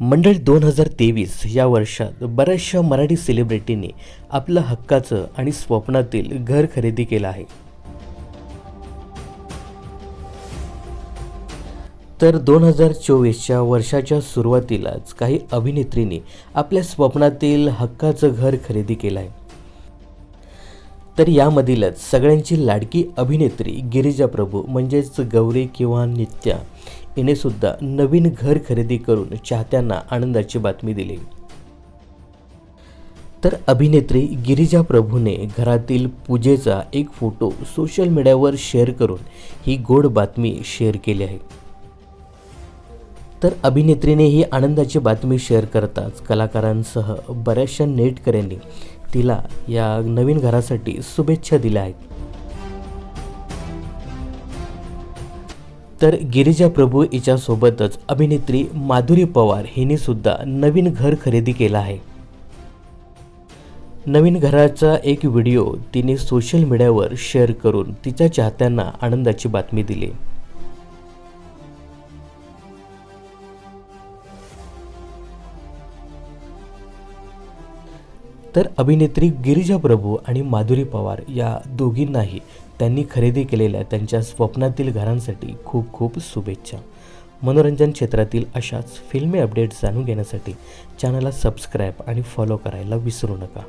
मंडळ दोन हजार तेवीस या वर्षात बऱ्याचशा मराठी सेलिब्रिटींनी आपलं हक्काचं आणि स्वप्नातील घर खरेदी केलं आहे. तर दोन हजार चोवीसच्या वर्षाच्या सुरुवातीलाच काही अभिनेत्रींनी आपल्या स्वप्नातील हक्काचं घर खरेदी केलं आहे. तर यामधीलच सगळ्यांची लाडकी अभिनेत्री गिरिजा प्रभू म्हणजेच गौरी किंवा नित्या हिने सुद्धा नवीन घर खरेदी करून चाहत्यांना आनंदाची बातमी दिली. तर अभिनेत्री गिरिजा प्रभूने घरातील पूजेचा एक फोटो सोशल मीडियावर शेअर करून ही गोड बातमी शेअर केली आहे. तर अभिनेत्रीने ही आनंदाची बातमी शेअर करताच कलाकारांसह बऱ्याचशा नेटकऱ्यांनी तिला या नवीन घरासाठी शुभेच्छा दिल्या आहेत. तर गिरिजा प्रभू हिच्यासोबतच अभिनेत्री माधुरी पवार हिने सुद्धा नवीन घर खरेदी केलं आहे. नवीन घराचा एक व्हिडिओ तिने सोशल मीडियावर शेअर करून तिच्या चाहत्यांना आनंदाची बातमी दिली. तर अभिनेत्री गिरिजा प्रभू आणि माधुरी पवार या दोघींनाही त्यांनी खरेदी केलेल्या त्यांच्या स्वप्नातील घरांसाठी खूप खूप शुभेच्छा. मनोरंजन क्षेत्रातील अशाच फिल्मी अपडेट्स जाणून घेण्यासाठी चॅनलला सबस्क्राईब आणि फॉलो करायला विसरू नका.